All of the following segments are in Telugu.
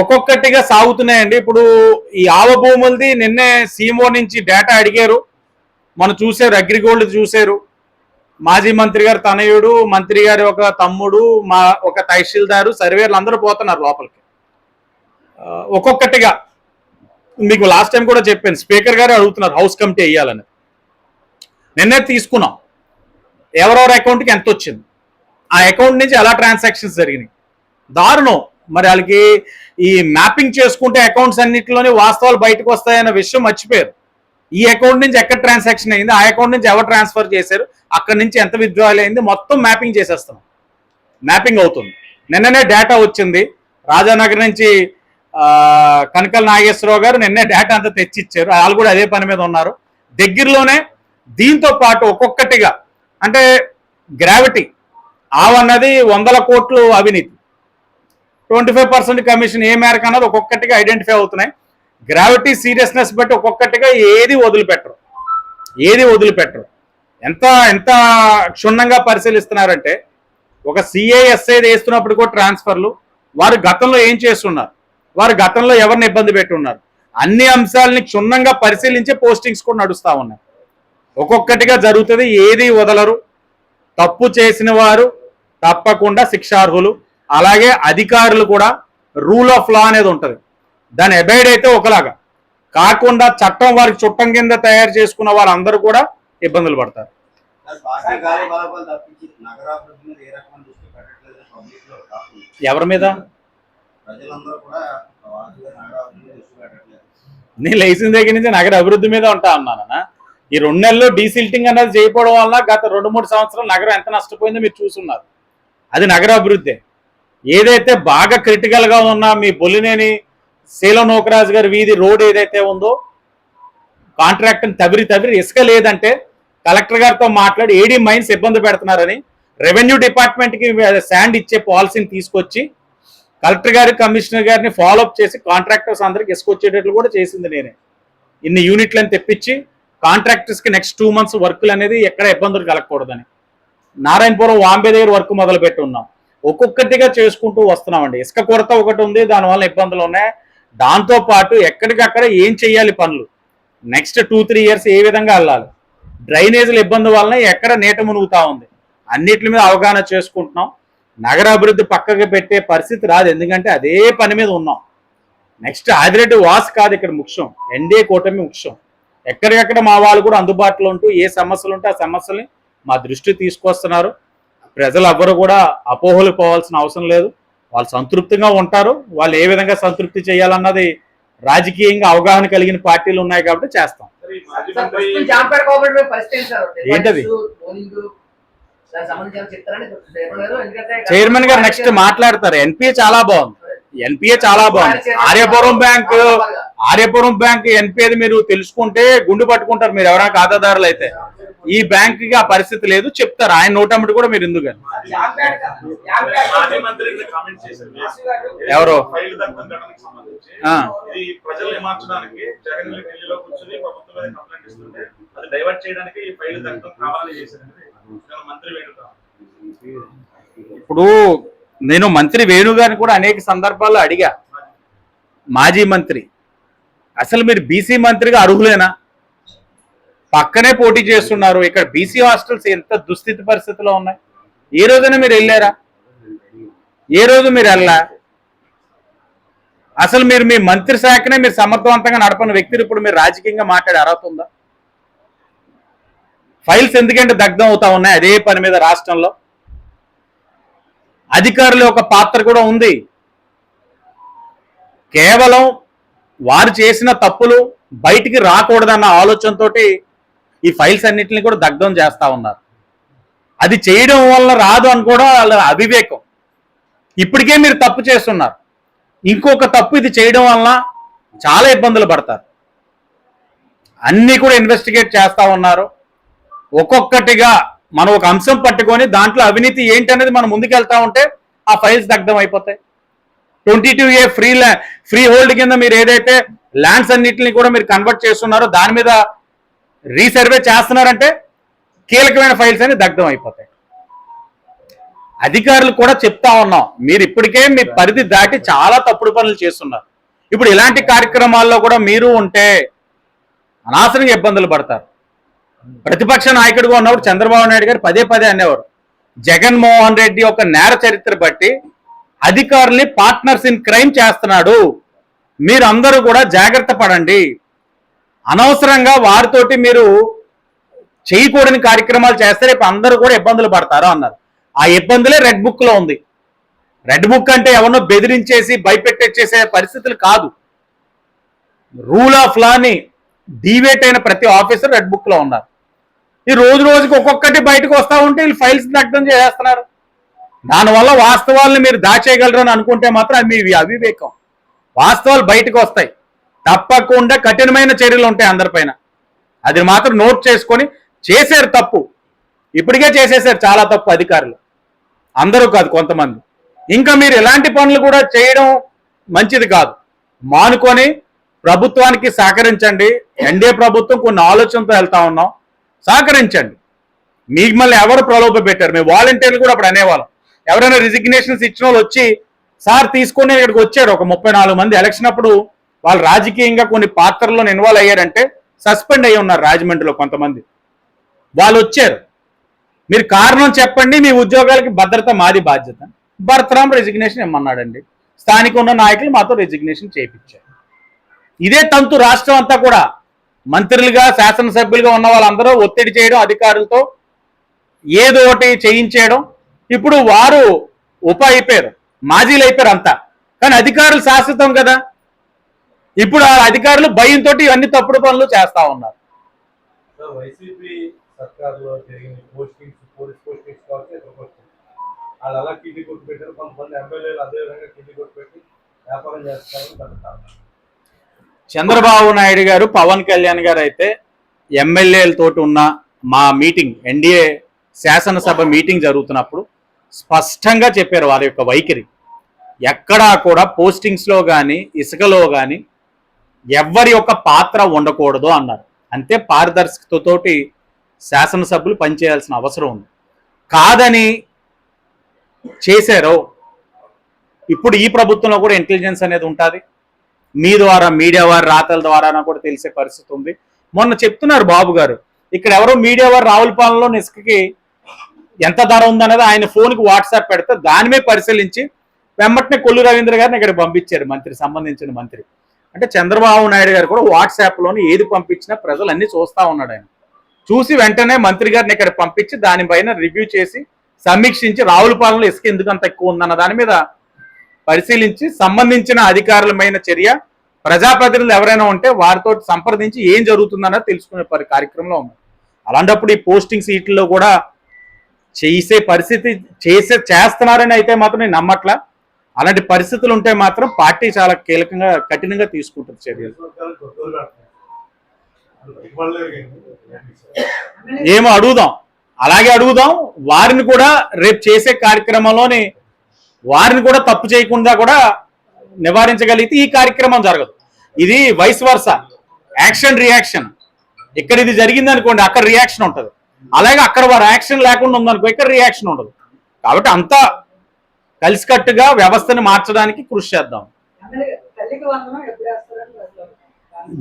ఒక్కొక్కటిగా సాగుతున్నాయండి. ఇప్పుడు ఈ ఆవ భూములది నిన్నే సీమో నుంచి డేటా అడిగారు. మనం చూసారు అగ్రిగోల్డ్ చూసారు మాజీ మంత్రి గారు తనయుడు మంత్రి గారి ఒక తమ్ముడు మా ఒక తహసీల్దారు సర్వేర్లు అందరూ పోతున్నారు లోపలికి. ఒక్కొక్కటిగా మీకు లాస్ట్ టైం కూడా చెప్పాను. స్పీకర్ గారు అడుగుతున్నారు హౌస్ కమిటీ వేయాలని. నిన్నే తీసుకున్నాం. ఎవరెవరి అకౌంట్కి ఎంత వచ్చింది? ఆ అకౌంట్ నుంచి ఎలా ట్రాన్సాక్షన్స్ జరిగినాయి? దారుణం. మరి వాళ్ళకి ఈ మ్యాపింగ్ చేసుకుంటే అకౌంట్స్ అన్నింటిలోనే వాస్తవాలు బయటకు వస్తాయన్న విషయం మర్చిపోయారు. ఈ అకౌంట్ నుంచి ఎక్కడ ట్రాన్సాక్షన్ అయింది? ఆ అకౌంట్ నుంచి ఎవరు ట్రాన్స్ఫర్ చేశారు? అక్కడ నుంచి ఎంత విత్డ్రాయల్ అయింది? మొత్తం మ్యాపింగ్ చేసేస్తాం మ్యాపింగ్ అవుతుంది. నిన్ననే డేటా వచ్చింది. రాజానగర్ నుంచి కనకల నాగేశ్వరరావు గారు నిన్నే డేటా అంతా తెచ్చిచ్చారు. వాళ్ళు కూడా అదే పని మీద ఉన్నారు. దగ్గరలోనే దీంతో పాటు ఒక్కొక్కటిగా అంటే గ్రావిటీ ఆవన్నది వందల కోట్లు అవినీతి. ట్వంటీ ఫైవ్ పర్సెంట్ కమిషన్ ఏ మేరకు అన్నది ఒక్కొక్కటిగా ఐడెంటిఫై అవుతున్నాయి. గ్రావిటీ సీరియస్నెస్ బట్టి ఒక్కొక్కటిగా ఏది వదిలిపెట్టరు. ఏది వదిలిపెట్టరు. ఎంత ఎంత క్షుణ్ణంగా పరిశీలిస్తున్నారంటే ఒక సిఐఎస్ఐ వేస్తున్నప్పుడు కూడా ట్రాన్స్ఫర్లు వారు గతంలో ఏం చేస్తున్నారు? వారు గతంలో ఎవరిని ఇబ్బంది పెట్టి ఉన్నారు అన్ని అంశాలని క్షుణ్ణంగా పరిశీలించే పోస్టింగ్స్ కూడా నడుస్తూ ఉన్నాయి. ఒక్కొక్కటిగా జరుగుతుంది ఏది వదలరు తప్పు చేసిన వారు తప్పకుండా శిక్షార్హులు అలాగే అధికారులు కూడా రూల్ ఆఫ్ లా అనేది ఉంటుంది. దాని అబైడ్ అయితే ఒకలాగా. కాకుండా చట్టం వారికి చుట్టం కింద తయారు చేసుకున్న వాళ్ళందరూ కూడా ఇబ్బందులు పడతారు. ఎవరి మీద? నేను లేచిన దగ్గర నుంచి నగర అభివృద్ధి మీద ఉంటా అన్నానన్నా ఈ రెండు నెలల్లో డీసిల్టింగ్ అనేది చేయకపోవడం వల్ల గత రెండు మూడు సంవత్సరాలు నగరం ఎంత నష్టపోయిందో మీరు చూసున్నారు అది నగర అభివృద్ధి ఏదైతే బాగా క్రిటికల్గా ఉన్న మీ బొల్లినేని శీలం నోకరాజు గారి వీధి రోడ్ ఏదైతే ఉందో కాంట్రాక్ట్ని తవిరి తవిరి ఇసుక లేదంటే కలెక్టర్ గారితో మాట్లాడి ఏడీ మైన్స్ ఇబ్బంది పెడుతున్నారని రెవెన్యూ డిపార్ట్మెంట్కి శాండ్ ఇచ్చే పాలసీని తీసుకొచ్చి కలెక్టర్ గారి కమిషనర్ గారిని ఫాలోఅప్ చేసి కాంట్రాక్టర్స్ అందరికి ఇసుకొచ్చేటట్లు కూడా చేసింది నేనే. ఇన్ని యూనిట్లను తెప్పించి కాంట్రాక్టర్స్కి నెక్స్ట్ టూ మంత్స్ వర్కులు అనేది ఎక్కడ ఇబ్బందులు కలగకూడదని. నారాయణపురం వాంబే దగ్గర వర్క్ మొదలుపెట్టి ఉన్నాం. ఒక్కొక్కటిగా చేసుకుంటూ వస్తున్నామండి. ఇసుక కొరత ఒకటి ఉంది దానివల్ల ఇబ్బందులు ఉన్నాయి. దాంతో పాటు ఎక్కడికక్కడ ఏం చేయాలి పనులు? నెక్స్ట్ టూ త్రీ ఇయర్స్ ఏ విధంగా వెళ్ళాలి? డ్రైనేజీల ఇబ్బంది వలన ఎక్కడ నీట మునుగుతా ఉంది? అన్నిటి మీద అవగాహన చేసుకుంటున్నాం. నగర అభివృద్ధి పెట్టే పరిస్థితి రాదు. ఎందుకంటే అదే పని మీద ఉన్నాం. నెక్స్ట్ ఆదిరెడ్డి వాస్ కాదు ఇక్కడ ముఖ్యం. ఎన్డీఏ కూటమి ముఖ్యం. ఎక్కడికక్కడ మా వాళ్ళు కూడా అందుబాటులో ఉంటూ ఏ సమస్యలు ఉంటే ఆ సమస్యల్ని మా దృష్టి తీసుకొస్తున్నారు. ప్రజలు ఎవ్వరు కూడా అపోహలు పోవాల్సిన అవసరం లేదు. వాళ్ళు సంతృప్తిగా ఉంటారు. వాళ్ళు ఏ విధంగా సంతృప్తి చేయాలన్నది రాజకీయంగా అవగాహన కలిగిన పార్టీలు ఉన్నాయి కాబట్టి చేస్తాం? ఏంటది? చైర్మన్ గారు నెక్స్ట్ మాట్లాడతారు. ఎన్పిఏ చాలా బాగుంది. ఎన్పిఏ చాలా బాగుంది. ఆర్యపురం బ్యాంక్ ఆర్యపురం బ్యాంక్ ఎన్పిఏది మీరు తెలుసుకుంటే గుండు పట్టుకుంటారు. మీరు ఎవరైనా ఖాతాదారులు అయితే. ఈ బ్యాంక్కి ఆ పరిస్థితి లేదు. చెప్తారు. ఆయన నోటమ్మటి కూడా మీరు ఎందుకు మాజీ మంత్రి ఇక్కడ కామెంట్ చేశారు ఎవరు? ఫైల్ దక్కం ఘటనకు సంబంధించి ఆ. ఇది ప్రజల్ని మార్చడానికి జగన్ రెడ్డి ఢిల్లీలో కూర్చొని ప్రభుత్వం మీద కంప్లైంట్ ఇస్తుంటే అది డైవర్ట్ చేయడానికి ఈ ఫైల్ దక్కం కావాలని చేశారండి ఇక్కడ మంత్రి వేణుగా ఇప్పుడు నేను మంత్రి వేణు గారిని కూడా అనేక సందర్భాల్లో అడిగా. మాజీ మంత్రి అసలు మీరు బీసీ మంత్రిగా అర్హులేనా? పక్కనే పోటీ చేస్తున్నారు ఇక్కడ బీసీ హాస్టల్స్ ఎంత దుస్థితి పరిస్థితిలో ఉన్నాయి? ఏ రోజైనా మీరు వెళ్ళారా? ఏ రోజు మీరు వెళ్ళా? అసలు మీరు మీ మంత్రి శాఖనే మీరు సమర్థవంతంగా నడపని వ్యక్తులు ఇప్పుడు మీరు రాజకీయంగా మాట్లాడే అర్హత ఉందా? ఫైల్స్ ఎందుకంటే దగ్ధం అవుతా ఉన్నాయి అదే పని మీద రాష్ట్రంలో. అధికారుల యొక్క పాత్ర కూడా ఉంది. కేవలం వారు చేసిన తప్పులు బయటికి రాకూడదన్న ఆలోచనతో ఈ ఫైల్స్ అన్నిటిని కూడా దగ్ధం చేస్తూ ఉన్నారు. అది చేయడం వల్ల రాదు అని కూడా వాళ్ళ అవివేకం. ఇప్పటికే మీరు తప్పు చేస్తున్నారు. ఇంకొక తప్పు ఇది చేయడం వలన చాలా ఇబ్బందులు పడతారు. అన్నీ కూడా ఇన్వెస్టిగేట్ చేస్తూ ఉన్నారు. ఒక్కొక్కటిగా మనం ఒక అంశం పట్టుకొని దాంట్లో అవినీతి ఏంటి అనేది మనం ముందుకెళ్తా ఉంటే ఆ ఫైల్స్ దగ్ధం అయిపోతాయి. Twenty two A free freehold కింద మీరు ఏదైతే ల్యాండ్స్ అన్నిటిని కూడా మీరు కన్వర్ట్ చేస్తున్నారో దాని మీద రీసర్వే చేస్తున్నారంటే కీలకమైన ఫైల్స్ అని దగ్ధం అయిపోతాయి. అధికారులు కూడా చెప్తా ఉన్నాం మీరు ఇప్పటికే మీ పరిధి దాటి చాలా తప్పుడు పనులు చేస్తున్నారు. ఇప్పుడు ఇలాంటి కార్యక్రమాల్లో కూడా మీరు ఉంటే అనవసరంగా ఇబ్బందులు పడతారు. ప్రతిపక్ష నాయకుడిగా ఉన్నప్పుడు చంద్రబాబు నాయుడు గారు పదే పదే అనేవారు. జగన్మోహన్ రెడ్డి యొక్క నేర చరిత్ర బట్టి అధికారుల్ని పార్ట్నర్స్ ఇన్ క్రైమ్ చేస్తున్నాడు. మీరందరూ కూడా జాగ్రత్త పడండి. అనవసరంగా వారితోటి మీరు చేయకూడని కార్యక్రమాలు చేస్తే రేపు అందరూ కూడా ఇబ్బందులు పడతారు అన్నారు. ఆ ఇబ్బందులే రెడ్ బుక్లో ఉంది. రెడ్ బుక్ అంటే ఎవరినో బెదిరించేసి భయపెట్టేసేసే పరిస్థితులు కాదు. రూల్ ఆఫ్ లాని డీవేట్ అయిన ప్రతి ఆఫీసర్ రెడ్ బుక్లో ఉన్నారు. ఈ రోజు రోజుకి ఒక్కొక్కటి బయటకు వస్తూ ఉంటే వీళ్ళు ఫైల్స్ దగ్ధం చేసేస్తున్నారు. దానివల్ల వాస్తవాలను మీరు దాచేయగలరని అనుకుంటే మాత్రం అది మీ అవివేకం. వాస్తవాలు బయటకు వస్తాయి. తప్పకుండా కఠినమైన చర్యలు ఉంటాయి అందరిపైన. అది మాత్రం నోట్ చేసుకొని చేశారు తప్పు. ఇప్పటికే చేసేసారు చాలా తప్పు అధికారులు. అందరూ కాదు కొంతమంది. ఇంకా మీరు ఎలాంటి పనులు కూడా చేయడం మంచిది కాదు. మానుకొని ప్రభుత్వానికి సహకరించండి. ఎన్డీఏ ప్రభుత్వం కొన్ని ఆలోచనతో వెళ్తా ఉన్నాం. సహకరించండి. మిమ్మల్ని ఎవరు ప్రలోభ పెట్టారు? మేము వాలంటీర్లు కూడా అప్పుడు అనేవాళ్ళం. ఎవరైనా రిజిగ్నేషన్స్ ఇచ్చిన వాళ్ళు వచ్చి సార్ తీసుకొని ఇక్కడికి వచ్చారు ఒక ముప్పై నాలుగు మంది ఎలక్షన్ అప్పుడు వాళ్ళు రాజకీయంగా కొన్ని పాత్రల్లో ఇన్వాల్వ్ అయ్యారంటే సస్పెండ్ అయ్యి ఉన్నారు రాజమండ్రిలో కొంతమంది. వాళ్ళు వచ్చారు. మీరు కారణం చెప్పండి మీ ఉద్యోగాలకి భద్రత మాది బాధ్యత. భరతరాం రెసిగ్నేషన్ ఇమ్మన్నాడండి. స్థానిక ఉన్న నాయకులు మాతో రెసిగ్నేషన్ చేయించారు. ఇదే తంతు రాష్ట్రం అంతా కూడా. మంత్రులుగా శాసనసభ్యులుగా ఉన్న వాళ్ళందరూ ఒత్తిడి చేయడం అధికారులతో ఏదో ఒకటి చేయించేయడం. ఇప్పుడు వారు ఉప అయిపోయారు మాజీలు అయిపోయారు అంతా. కానీ అధికారులు శాశ్వతం కదా. ఇప్పుడు ఆ అధికారులు భయంతో ఇవన్నీ తప్పుడు పనులు చేస్తా ఉన్నారు. వైసీపీ సర్కార్లో జరిగిన వాళ్ళు అలా కిడ్నీ కొట్టు పెట్టారు కొంతమంది ఎమ్మెల్యేలు అదే విధంగా కిడ్నీ కొట్టు పెట్టి వ్యాపారం చేస్తారు చంద్రబాబు నాయుడు గారు పవన్ కళ్యాణ్ గారు అయితే ఎమ్మెల్యేలతోటి ఉన్న మా మీటింగ్ ఎన్డీఏ శాసనసభ మీటింగ్ జరుగుతున్నప్పుడు స్పష్టంగా చెప్పారు వారి యొక్క వైఖరి. ఎక్కడా కూడా పోస్టింగ్స్లో కానీ ఇసుకలో కానీ ఎవ్వరి యొక్క పాత్ర ఉండకూడదు అన్నారు. అంతే పారదర్శకతతోటి శాసనసభ్యులు పనిచేయాల్సిన అవసరం ఉంది. కాదని చేశారో ఇప్పుడు ఈ ప్రభుత్వంలో కూడా ఇంటెలిజెన్స్ అనేది ఉంటుంది. మీ ద్వారా మీడియా వారి రాతల ద్వారా కూడా తెలిసే పరిస్థితి ఉంది. మొన్న చెప్తున్నారు బాబు గారు ఇక్కడ ఎవరో మీడియా వారు రావులపాలెంలో ఇసుకకి ఎంత ధర ఉందనేది ఆయన ఫోన్కి వాట్సాప్ పెడితే దాని మీద పరిశీలించి వెంబటనే కొల్లు రవీంద్ర గారిని ఇక్కడ పంపించారు మంత్రి సంబంధించిన మంత్రి. అంటే చంద్రబాబు నాయుడు గారు కూడా వాట్సాప్లోని ఏది పంపించినా ప్రజలు అన్ని చూస్తా ఉన్నాడు ఆయన. చూసి వెంటనే మంత్రి గారిని ఇక్కడ పంపించి దానిపైన రివ్యూ చేసి సమీక్షించి రావులపాలెంలో ఇసుక ఎందుకు అంత ఎక్కువ ఉందన్న దాని మీద పరిశీలించి సంబంధించిన అధికారులమైన చర్య ప్రజాప్రతినిధులు ఎవరైనా ఉంటే వారితో సంప్రదించి ఏం జరుగుతుందన్నది తెలుసుకునే పరి కార్యక్రమంలో ఉంది అలాంటప్పుడు ఈ పోస్టింగ్ సీట్లలో కూడా చేసే పరిస్థితి చేసే చేస్తున్నారని అయితే మాత్రం నేను నమ్మట్లా. అలాంటి పరిస్థితులు ఉంటే మాత్రం పార్టీ చాలా కీలకంగా కఠినంగా తీసుకుంటుంది చర్యలు. ఏమో అడుగుదాం. అలాగే అడుగుదాం. వారిని కూడా రేపు చేసే కార్యక్రమంలోని వారిని కూడా తప్పు చేయకుండా కూడా నివారించగలిగితే ఈ కార్యక్రమం జరగదు. ఇది వైస్ వర్స యాక్షన్ రియాక్షన్ ఇక్కడ ఇది జరిగింది అనుకోండి అక్కడ రియాక్షన్ ఉంటుంది. అలాగే అక్కడ వారు యాక్షన్ లేకుండా ఉందనుకో ఇక్కడ రియాక్షన్ ఉండదు. కాబట్టి అంతా కలిసికట్టుగా వ్యవస్థని మార్చడానికి కృషి చేద్దాం.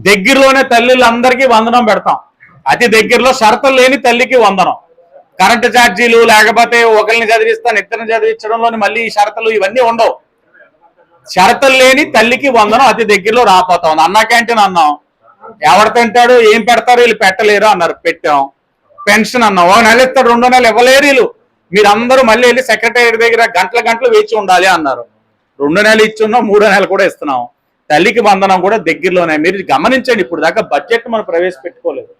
దగ్గరలోనే తల్లులందరికీ వందనం పెడతాం. అతి దగ్గరలో షరతులు లేని తల్లికి వందనం. కరెంటు ఛార్జీలు లేకపోతే ఒకరిని చదివిస్తాను ఇద్దరిని చదివించడంలోని మళ్ళీ ఈ షరతులు ఇవన్నీ ఉండవు. షరతులు లేని తల్లికి వందనం అతి దగ్గరలో రాపోతాం అన్న క్యాంటీన్ అన్నాం. ఎవరు తింటాడు ఏం పెడతారు వీళ్ళు పెట్టలేరు అన్నారు. పెట్టాం. పెన్షన్ అన్నాం. ఒక నెల ఇస్తాడు రెండో నెలలు ఇవ్వలేరు వీళ్ళు. మీరందరూ మళ్ళీ వెళ్ళి సెక్రటరీ దగ్గర గంటల గంటలు వేచి ఉండాలి అన్నారు. రెండు నెలలు ఇచ్చున్నాం మూడో నెలలు కూడా ఇస్తున్నాం. తల్లికి వందనం కూడా దగ్గరలోనే. మీరు గమనించండి ఇప్పుడు దాకా బడ్జెట్ మనం ప్రవేశపెట్టుకోలేదు.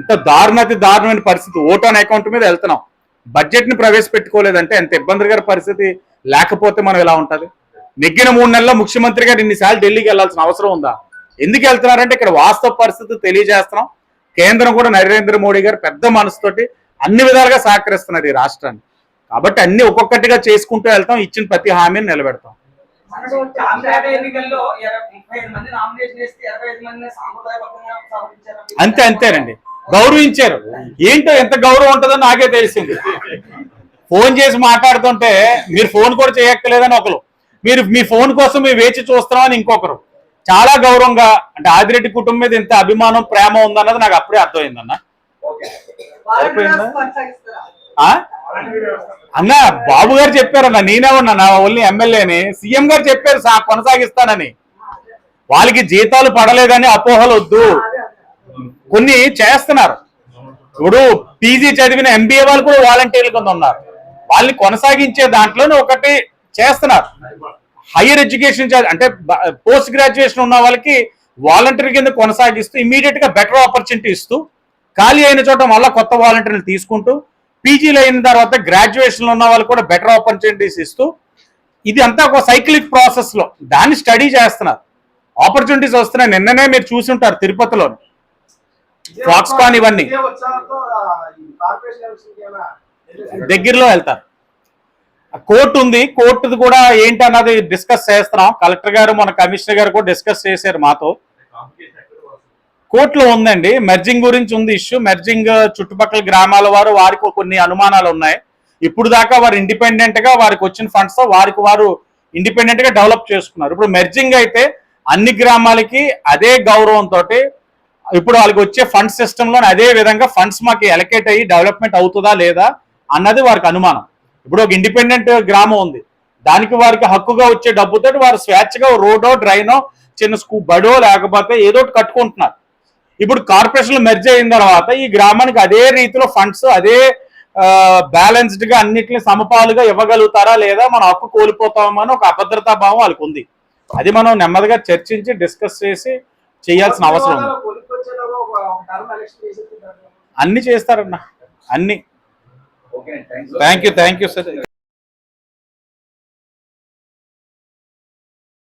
ఇంత దారుణతి దారుణమైన పరిస్థితి. ఓట్ ఆన్ అకౌంట్ మీద వెళ్తున్నాం. బడ్జెట్ని ప్రవేశపెట్టుకోలేదంటే ఎంత ఇబ్బందికర పరిస్థితి. లేకపోతే మనం ఎలా ఉంటది? నెగ్గిన మూడు నెలల్లో ముఖ్యమంత్రి గారు ఇన్నిసార్లు ఢిల్లీకి వెళ్ళాల్సిన అవసరం ఉందా? ఎందుకు వెళ్తున్నారంటే ఇక్కడ వాస్తవ పరిస్థితి తెలియజేస్తున్నాం. కేంద్రం కూడా నరేంద్ర మోడీ గారు పెద్ద మనసుతోటి అన్ని విధాలుగా సహకరిస్తున్నారు ఈ రాష్ట్రాన్ని. కాబట్టి అన్ని ఒక్కొక్కటిగా చేసుకుంటూ వెళ్తాం. ఇచ్చిన ప్రతి హామీని నిలబెడతాం. అంతే అంతేనండి. గౌరవించారు. ఏంటో ఎంత గౌరవం ఉంటుందో నాకే తెలిసింది. ఫోన్ చేసి మాట్లాడుతుంటే మీరు ఫోన్ కూడా చేయక్కర్లేదని ఒకరు. మీరు మీ ఫోన్ కోసం మీరు వేచి చూస్తున్నామని ఇంకొకరు. చాలా గౌరవంగా అంటే ఆదిరెడ్డి కుటుంబం మీద ఇంత అభిమానం ప్రేమ ఉందన్నది నాకు అప్పుడే అర్థమైందన్న? అన్న బాబు గారు చెప్పారన్న నేనే ఉన్నా నా ఓన్లీ ఎమ్మెల్యేని. సీఎం గారు చెప్పారు సా కొనసాగిస్తానని. వాళ్ళకి జీతాలు పడలేదని అపోహలు వద్దు. కొన్ని చేస్తున్నారు. ఇప్పుడు పీజీ చదివిన ఎంబీఏ వాళ్ళు కూడా వాలంటీర్లు కింద ఉన్నారు. వాళ్ళని కొనసాగించే దాంట్లోనే ఒకటి చేస్తున్నారు. హైయర్ ఎడ్యుకేషన్ అంటే పోస్ట్ గ్రాడ్యుయేషన్ ఉన్న వాళ్ళకి వాలంటీర్ కింద కొనసాగిస్తూ ఇమీడియట్గా బెటర్ ఆపర్చునిటీ ఇస్తూ ఖాళీ అయిన చోట మళ్ళీ కొత్త వాలంటీర్లు తీసుకుంటూ పీజీలు అయిన తర్వాత గ్రాడ్యుయేషన్ ఉన్న వాళ్ళు కూడా బెటర్ ఆపర్చునిటీస్ ఇస్తూ ఇది అంతా ఒక సైక్లిక్ ప్రాసెస్లో దాన్ని స్టడీ చేస్తున్నారు. ఆపర్చునిటీస్ వస్తున్నాయి. నిన్ననే మీరు చూసి ఉంటారు తిరుపతిలోని. ఏమైనా వెళ్ళేసి- దగ్గరలో వెళ్తారు. కోర్టు ఉంది. కోర్టుది కూడా ఏంటి అన్నది డిస్కస్ చేస్తున్నాం. కలెక్టర్ గారు మన కమిషనర్ గారు కూడా డిస్కస్ చేశారు మాతో. కోర్టులో ఉందండి. మెర్జింగ్ గురించి ఉంది ఇష్యూ. మెర్జింగ్ చుట్టుపక్కల గ్రామాల వారు వారికి కొన్ని అనుమానాలు ఉన్నాయి. ఇప్పుడు దాకా వారు ఇండిపెండెంట్గా వారికి వచ్చిన ఫండ్స్తో వారికి వారు ఇండిపెండెంట్గా డెవలప్ చేసుకున్నారు. ఇప్పుడు మెర్జింగ్ అయితే అన్ని గ్రామాలకి అదే గౌరవంతో ఇప్పుడు వాళ్ళకి వచ్చే ఫండ్ సిస్టమ్లో అదే విధంగా ఫండ్స్ మాకు ఎలకేట్ అయ్యి డెవలప్మెంట్ అవుతుందా లేదా అన్నది వారికి అనుమానం. ఇప్పుడు ఒక ఇండిపెండెంట్ గ్రామం ఉంది. దానికి వారికి హక్కుగా వచ్చే డబ్బుతో వారు స్వేచ్ఛగా రోడో డ్రైనో చిన్న స్కూ బడో లేకపోతే ఏదో ఒకటి కట్టుకుంటున్నారు. ఇప్పుడు కార్పొరేషన్లు మెర్జ్ అయిన తర్వాత ఈ గ్రామానికి అదే రీతిలో ఫండ్స్ అదే బ్యాలెన్స్డ్గా అన్నిటిని సమపాలుగా ఇవ్వగలుగుతారా లేదా మన హక్కు కోల్పోతామని ఒక అభద్రతా భావం వాళ్ళకి ఉంది. అది మనం నెమ్మదిగా చర్చించి డిస్కస్ చేసి చేయాల్సిన అవసరం ఉంది. అన్ని చేస్తారన్న. అన్ని. Thank you thank you sir